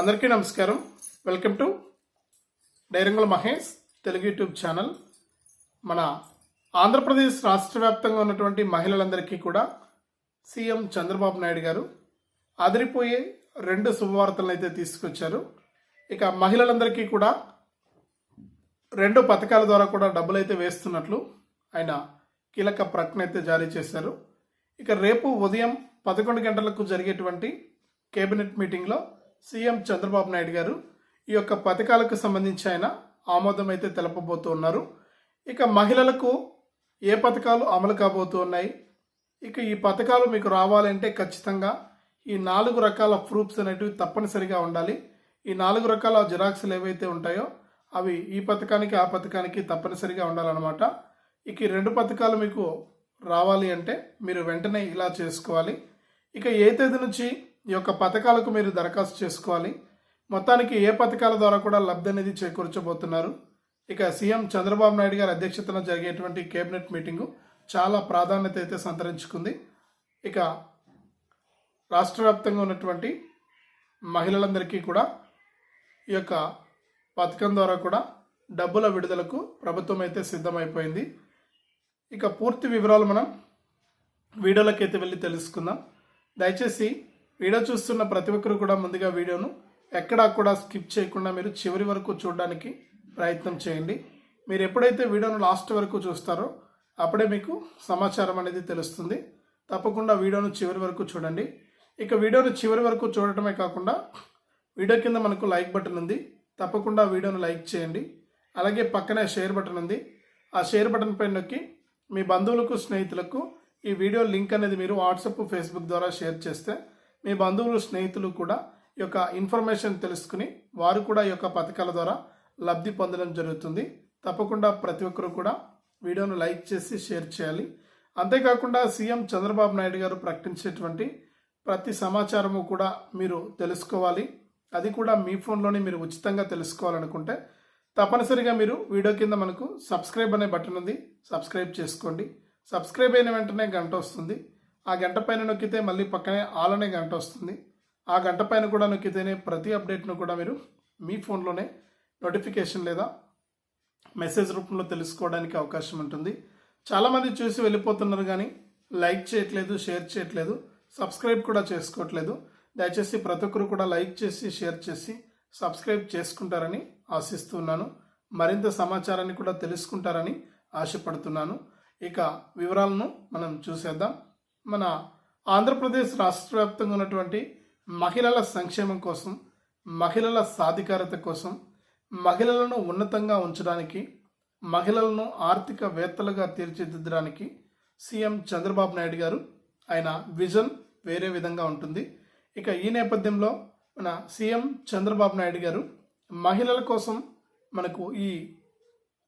అందరికీ నమస్కారం. Welcome to డైరంగుల మహేష్ తెలుగు యూట్యూబ్ ఛానల్. మన ఆంధ్రప్రదేశ్ రాష్ట్ర వ్యాప్తంగా ఉన్నటువంటి మహిళలందరికీ కూడా సీఎం చంద్రబాబు నాయుడు గారు అదిరిపోయే రెండు శుభవార్తలను అయితే తీసుకొచ్చారు. ఇక మహిళలందరికీ కూడా రెండు పథకాల ద్వారా కూడా డబ్బులు అయితే వేస్తున్నట్లు ఆయన కీలక ప్రకటన అయితే జారీ చేశారు. ఇక రేపు ఉదయం పదకొండు గంటలకు జరిగేటువంటి కేబినెట్ మీటింగ్లో సీఎం చంద్రబాబు నాయుడు గారు ఈ యొక్క పథకాలకు సంబంధించి ఆయన ఆమోదం అయితే తెలపబోతూ ఉన్నారు. ఇక మహిళలకు ఏ పథకాలు అమలు కాబోతూ ఉన్నాయి? ఇక ఈ పథకాలు మీకు రావాలంటే ఖచ్చితంగా ఈ నాలుగు రకాల ప్రూఫ్స్ అనేటివి తప్పనిసరిగా ఉండాలి. ఈ నాలుగు రకాల జిరాక్స్లు ఏవైతే ఉంటాయో అవి ఈ పథకానికి ఆ పథకానికి తప్పనిసరిగా ఉండాలన్నమాట. ఇక ఈ రెండు పథకాలు మీకు రావాలి అంటే మీరు వెంటనే ఇలా చేసుకోవాలి. ఇక ఏ తేదీ నుంచి ఈ యొక్క పథకాలకు మీరు దరఖాస్తు చేసుకోవాలి. మొత్తానికి ఏ పథకాల ద్వారా కూడా లబ్ధి అనేది చేకూర్చబోతున్నారు. ఇక సీఎం చంద్రబాబు నాయుడు గారి అధ్యక్షతన జరిగేటువంటి కేబినెట్ మీటింగు చాలా ప్రాధాన్యత అయితే సంతరించుకుంది. ఇక రాష్ట్ర వ్యాప్తంగా ఉన్నటువంటి మహిళలందరికీ కూడా ఈ యొక్క పథకం ద్వారా కూడా డబ్బుల విడుదలకు ప్రభుత్వం అయితే సిద్ధమైపోయింది. ఇక పూర్తి వివరాలు మనం వీడియోలోకి అయితే వెళ్ళి తెలుసుకుందాం. దయచేసి వీడియో చూస్తున్న ప్రతి ఒక్కరు కూడా ముందుగా వీడియోను ఎక్కడా కూడా స్కిప్ చేయకుండా మీరు చివరి వరకు చూడడానికి ప్రయత్నం చేయండి. మీరు ఎప్పుడైతే వీడియోను లాస్ట్ వరకు చూస్తారో అప్పుడే మీకు సమాచారం అనేది తెలుస్తుంది. తప్పకుండా వీడియోను చివరి వరకు చూడండి. ఇక వీడియోను చివరి వరకు చూడటమే కాకుండా వీడియో కింద మనకు లైక్ బటన్ ఉంది. తప్పకుండా వీడియోను లైక్ చేయండి. అలాగే పక్కనే షేర్ బటన్ ఉంది. ఆ షేర్ బటన్ పైన నొక్కి మీ బంధువులకు స్నేహితులకు ఈ వీడియో లింక్ అనేది మీరు వాట్సాప్ ఫేస్బుక్ ద్వారా షేర్ చేస్తే మీ బంధువులు స్నేహితులు కూడా ఈ యొక్క ఇన్ఫర్మేషన్ తెలుసుకుని వారు కూడా ఈ యొక్క పథకాల ద్వారా లబ్ధి పొందడం జరుగుతుంది. తప్పకుండా ప్రతి ఒక్కరు కూడా వీడియోను లైక్ చేసి షేర్ చేయాలి. అంతేకాకుండా సీఎం చంద్రబాబు నాయుడు గారు ప్రకటించేటువంటి ప్రతి సమాచారము కూడా మీరు తెలుసుకోవాలి. అది కూడా మీ ఫోన్లోనే మీరు ఉచితంగా తెలుసుకోవాలనుకుంటే తప్పనిసరిగా మీరు వీడియో కింద మనకు సబ్స్క్రైబ్ అనే బటన్ ఉంది. సబ్స్క్రైబ్ చేసుకోండి. సబ్స్క్రైబ్ అయిన వెంటనే గంట వస్తుంది. ఆ గంట పైన నొక్కితే మళ్ళీ పక్కనే ఆల్ అనే గంట వస్తుంది. ఆ గంట పైన కూడా నొక్కితేనే ప్రతి అప్డేట్ను కూడా మీరు మీ ఫోన్లోనే నోటిఫికేషన్ లేదా మెసేజ్ రూపంలో తెలుసుకోవడానికి అవకాశం ఉంటుంది. చాలామంది చూసి వెళ్ళిపోతున్నారు కానీ లైక్ చేయట్లేదు షేర్ చేయట్లేదు సబ్స్క్రైబ్ కూడా చేసుకోవట్లేదు. దయచేసి ప్రతి ఒక్కరు కూడా లైక్ చేసి షేర్ చేసి సబ్స్క్రైబ్ చేసుకుంటారని ఆశిస్తున్నాను మరింత సమాచారాన్ని కూడా తెలుసుకుంటారని ఆశపడుతున్నాను. ఇక వివరాలను మనం చూసేద్దాం. మన ఆంధ్రప్రదేశ్ రాష్ట్ర వ్యాప్తంగా ఉన్నటువంటి మహిళల సంక్షేమం కోసం మహిళల సాధికారత కోసం మహిళలను ఉన్నతంగా ఉంచడానికి మహిళలను ఆర్థికవేత్తలుగా తీర్చిదిద్దడానికి సీఎం చంద్రబాబు నాయుడు గారు ఆయన విజన్ వేరే విధంగా ఉంటుంది. ఇక ఈ నేపథ్యంలో మన సీఎం చంద్రబాబు నాయుడు గారు మహిళల కోసం మనకు ఈ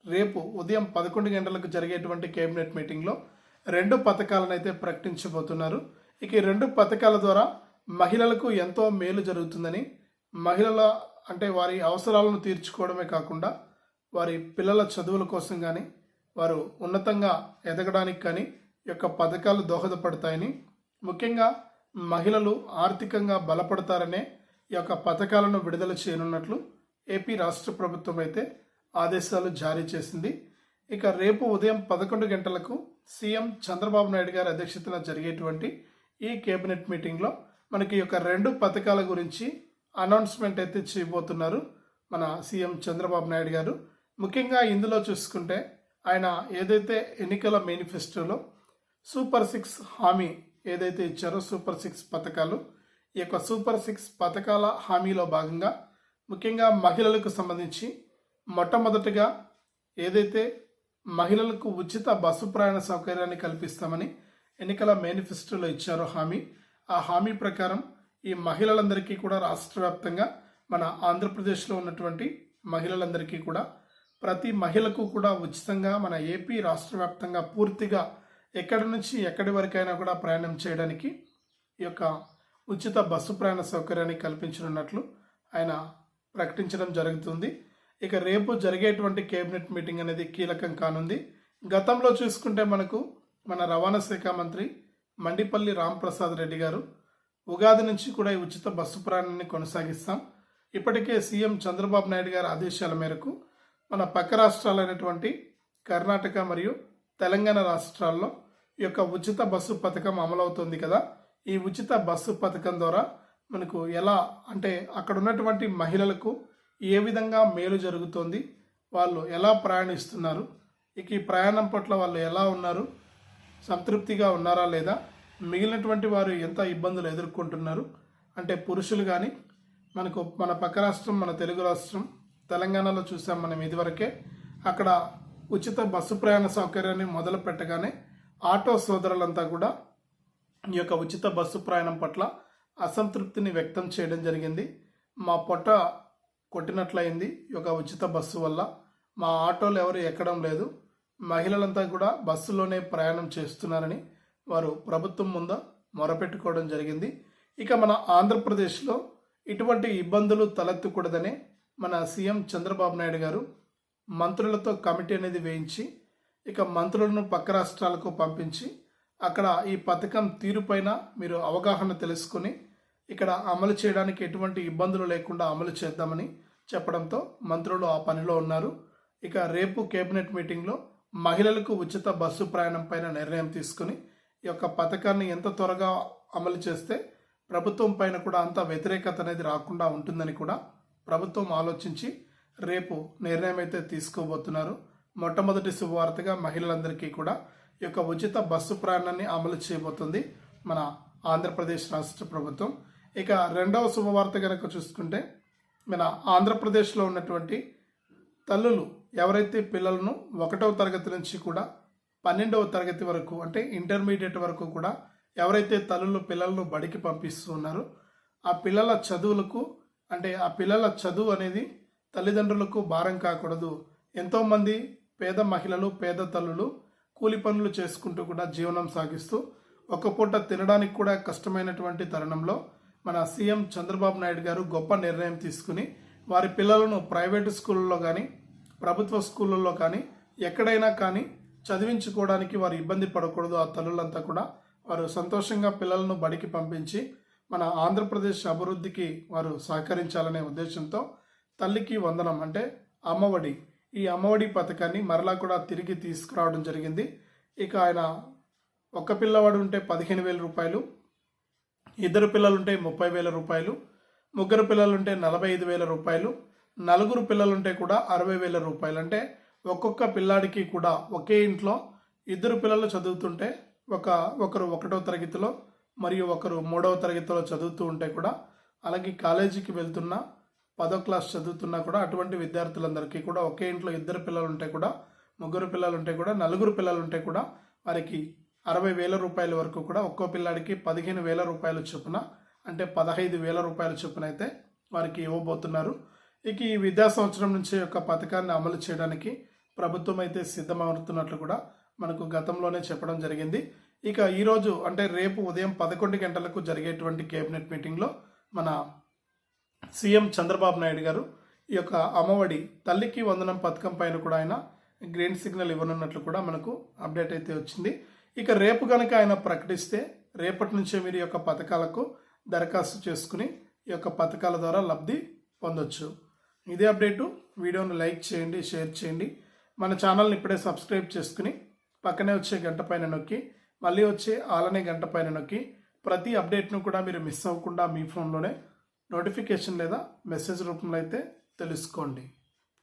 రేపు ఉదయం పదకొండు గంటలకు జరిగేటువంటి కేబినెట్ మీటింగ్లో రెండు పథకాలను అయితే ప్రకటించబోతున్నారు. ఇక ఈ రెండు పథకాల ద్వారా మహిళలకు ఎంతో మేలు జరుగుతుందని మహిళల అంటే వారి అవసరాలను తీర్చుకోవడమే కాకుండా వారి పిల్లల చదువుల కోసం కానీ వారు ఉన్నతంగా ఎదగడానికి కానీ ఈ యొక్క పథకాలు దోహదపడతాయని ముఖ్యంగా మహిళలు ఆర్థికంగా బలపడతారనే ఈ యొక్క పథకాలను విడుదల చేయనున్నట్లు ఏపీ రాష్ట్ర ప్రభుత్వం అయితే ఆదేశాలు జారీ చేసింది. ఇక రేపు ఉదయం పదకొండు గంటలకు సీఎం చంద్రబాబు నాయుడు గారి అధ్యక్షతన జరిగేటువంటి ఈ కేబినెట్ మీటింగ్లో మనకి యొక్క రెండు పథకాల గురించి అనౌన్స్మెంట్ అయితే చేయబోతున్నారు మన సీఎం చంద్రబాబు నాయుడు గారు. ముఖ్యంగా ఇందులో చూసుకుంటే ఆయన ఏదైతే ఎన్నికల మేనిఫెస్టోలో సూపర్ సిక్స్ హామీ ఏదైతే ఇచ్చారో సూపర్ సిక్స్ పథకాలు ఈ యొక్క సూపర్ సిక్స్ పథకాల హామీలో భాగంగా ముఖ్యంగా మహిళలకు సంబంధించి మొట్టమొదటిగా ఏదైతే మహిళలకు ఉచిత బస్సు ప్రయాణ సౌకర్యాన్ని కల్పిస్తామని ఎన్నికల మేనిఫెస్టోలో ఇచ్చారో హామీ. ఆ హామీ ప్రకారం ఈ మహిళలందరికీ కూడా రాష్ట్ర వ్యాప్తంగా మన ఆంధ్రప్రదేశ్లో ఉన్నటువంటి మహిళలందరికీ కూడా ప్రతి మహిళకు కూడా ఉచితంగా మన ఏపీ రాష్ట్ర వ్యాప్తంగా పూర్తిగా ఎక్కడి నుంచి ఎక్కడి వరకైనా కూడా ప్రయాణం చేయడానికి ఈ యొక్క ఉచిత బస్సు ప్రయాణ సౌకర్యాన్ని కల్పించనున్నట్లు ఆయన ప్రకటించడం జరుగుతుంది. ఇక రేపు జరిగేటువంటి కేబినెట్ మీటింగ్ అనేది కీలకం కానుంది. గతంలో చూసుకుంటే మనకు మన రవాణా శాఖ మంత్రి మండిపల్లి రాంప్రసాద్ రెడ్డి గారు ఉగాది నుంచి కూడా ఈ ఉచిత బస్సు ప్రయాణాన్ని కొనసాగిస్తాం. ఇప్పటికే సీఎం చంద్రబాబు నాయుడు గారి ఆదేశాల మేరకు మన పక్క రాష్ట్రాలైనటువంటి కర్ణాటక మరియు తెలంగాణ రాష్ట్రాల్లో ఈ యొక్క ఉచిత బస్సు పథకం అమలవుతుంది కదా. ఈ ఉచిత బస్సు పథకం ద్వారా మనకు ఎలా అంటే అక్కడ ఉన్నటువంటి మహిళలకు ఏ విధంగా మేలు జరుగుతోంది వాళ్ళు ఎలా ప్రయాణిస్తున్నారు ఇక ఈ ప్రయాణం పట్ల వాళ్ళు ఎలా ఉన్నారు సంతృప్తిగా ఉన్నారా లేదా మిగిలినటువంటి వారు ఎంత ఇబ్బందులు ఎదుర్కొంటున్నారు అంటే పురుషులు కానీ మనకు మన పక్క రాష్ట్రం మన తెలుగు రాష్ట్రం తెలంగాణలో చూసాం మనం ఇదివరకే అక్కడ ఉచిత బస్సు ప్రయాణ సౌకర్యాన్ని మొదలు పెట్టగానే ఆటో సోదరులంతా కూడా ఈ యొక్క ఉచిత బస్సు ప్రయాణం పట్ల అసంతృప్తిని వ్యక్తం చేయడం జరిగింది. మా పొట్ట కొట్టినట్లయింది. ఈ యొక్క ఉచిత బస్సు వల్ల మా ఆటోలు ఎవరు ఎక్కడం లేదు. మహిళలంతా కూడా బస్సులోనే ప్రయాణం చేస్తున్నారని వారు ప్రభుత్వం ముందు మొరపెట్టుకోవడం జరిగింది. ఇక మన ఆంధ్రప్రదేశ్లో ఇటువంటి ఇబ్బందులు తలెత్తకూడదని మన సీఎం చంద్రబాబు నాయుడు గారు మంత్రులతో కమిటీ అనేది వేయించి ఇక మంత్రులను పక్క రాష్ట్రాలకు పంపించి అక్కడ ఈ పథకం తీరుపైన మీరు అవగాహన తెలుసుకొని ఇక్కడ అమలు చేయడానికి ఎటువంటి ఇబ్బందులు లేకుండా అమలు చేద్దామని చెప్పడంతో మంత్రులు ఆ పనిలో ఉన్నారు. ఇక రేపు కేబినెట్ మీటింగ్లో మహిళలకు ఉచిత బస్సు ప్రయాణం పైన నిర్ణయం తీసుకుని ఈ యొక్క పథకాన్ని ఎంత త్వరగా అమలు చేస్తే ప్రభుత్వం పైన కూడా అంత వ్యతిరేకత అనేది రాకుండా ఉంటుందని కూడా ప్రభుత్వం ఆలోచించి రేపు నిర్ణయం అయితే తీసుకోబోతున్నారు. మొట్టమొదటి శుభవార్తగా మహిళలందరికీ కూడా ఈ యొక్క ఉచిత బస్సు ప్రయాణాన్ని అమలు చేయబోతుంది మన ఆంధ్రప్రదేశ్ రాష్ట్ర ప్రభుత్వం. ఇక రెండవ శుభవార్త కనుక చూసుకుంటే మన ఆంధ్రప్రదేశ్లో ఉన్నటువంటి తల్లులు ఎవరైతే పిల్లలను ఒకటవ తరగతి నుంచి కూడా పన్నెండవ తరగతి వరకు అంటే ఇంటర్మీడియట్ వరకు కూడా ఎవరైతే తల్లులు పిల్లలను బడికి పంపిస్తూ ఉన్నారో ఆ పిల్లల చదువులకు అంటే ఆ పిల్లల చదువు అనేది తల్లిదండ్రులకు భారం కాకూడదు. ఎంతోమంది పేద మహిళలు పేద తల్లులు కూలి పనులు చేసుకుంటూ కూడా జీవనం సాగిస్తూ ఒక పూట తినడానికి కూడా కష్టమైనటువంటి తరుణంలో మన సీఎం చంద్రబాబు నాయుడు గారు గొప్ప నిర్ణయం తీసుకుని వారి పిల్లలను ప్రైవేటు స్కూళ్ళలో కానీ ప్రభుత్వ స్కూళ్ళల్లో కానీ ఎక్కడైనా కానీ చదివించుకోవడానికి వారు ఇబ్బంది పడకూడదు. ఆ తల్లులంతా కూడా వారు సంతోషంగా పిల్లలను బడికి పంపించి మన ఆంధ్రప్రదేశ్ అభివృద్ధికి వారు సహకరించాలనే ఉద్దేశంతో తల్లికి వందనం అంటే అమ్మఒడి. ఈ అమ్మఒడి పథకాన్ని మరలా కూడా తిరిగి తీసుకురావడం జరిగింది. ఇక ఆయన ఒక పిల్లవాడు ఉంటే పదిహేను వేల రూపాయలు ఇద్దరు పిల్లలుంటే ముప్పై వేల రూపాయలు ముగ్గురు పిల్లలుంటే నలభై ఐదు వేల రూపాయలు నలుగురు పిల్లలుంటే కూడా అరవై వేల రూపాయలు. అంటే ఒక్కొక్క పిల్లాడికి కూడా ఒకే ఇంట్లో ఇద్దరు పిల్లలు చదువుతుంటే ఒక ఒకరు ఒకటో తరగతిలో మరియు ఒకరు మూడవ తరగతిలో చదువుతూ ఉంటే కూడా అలాగే కాలేజీకి వెళ్తున్న పదో క్లాస్ చదువుతున్నా కూడా అటువంటి విద్యార్థులందరికీ కూడా ఒకే ఇంట్లో ఇద్దరు పిల్లలు ఉంటే కూడా ముగ్గురు పిల్లలు ఉంటే కూడా నలుగురు పిల్లలు ఉంటే కూడా వారికి అరవై వేల రూపాయల వరకు కూడా ఒక్కో పిల్లాడికి పదిహేను వేల రూపాయల చొప్పున అంటే పదహైదు వేల రూపాయల చొప్పున అయితే వారికి ఇవ్వబోతున్నారు. ఇక ఈ విద్యా సంవత్సరం నుంచి యొక్క పథకాన్ని అమలు చేయడానికి ప్రభుత్వం అయితే సిద్ధమవుతున్నట్లు కూడా మనకు గతంలోనే చెప్పడం జరిగింది. ఇక ఈరోజు అంటే రేపు ఉదయం పదకొండు గంటలకు జరిగేటువంటి కేబినెట్ మీటింగ్లో మన సీఎం చంద్రబాబు నాయుడు గారు ఈ యొక్క అమ్మఒడి తల్లికి వందనం పథకం పైన కూడా ఆయన గ్రీన్ సిగ్నల్ ఇవ్వనున్నట్లు కూడా మనకు అప్డేట్ అయితే వచ్చింది. ఇక రేపు కనుక ఆయన ప్రకటిస్తే రేపటి నుంచే మీరు ఈ యొక్క పథకాలకు దరఖాస్తు చేసుకుని ఈ యొక్క పథకాల ద్వారా లబ్ధి పొందొచ్చు. ఇదే అప్డేటు. వీడియోను లైక్ చేయండి షేర్ చేయండి. మన ఛానల్ని ఇప్పుడే సబ్స్క్రైబ్ చేసుకుని పక్కనే వచ్చే గంట పైన నొక్కి మళ్ళీ వచ్చే ఆలనే గంట పైన నొక్కి ప్రతి అప్డేట్ను కూడా మీరు మిస్ అవ్వకుండా మీ ఫోన్లోనే నోటిఫికేషన్ లేదా మెసేజ్ రూపంలో అయితే తెలుసుకోండి.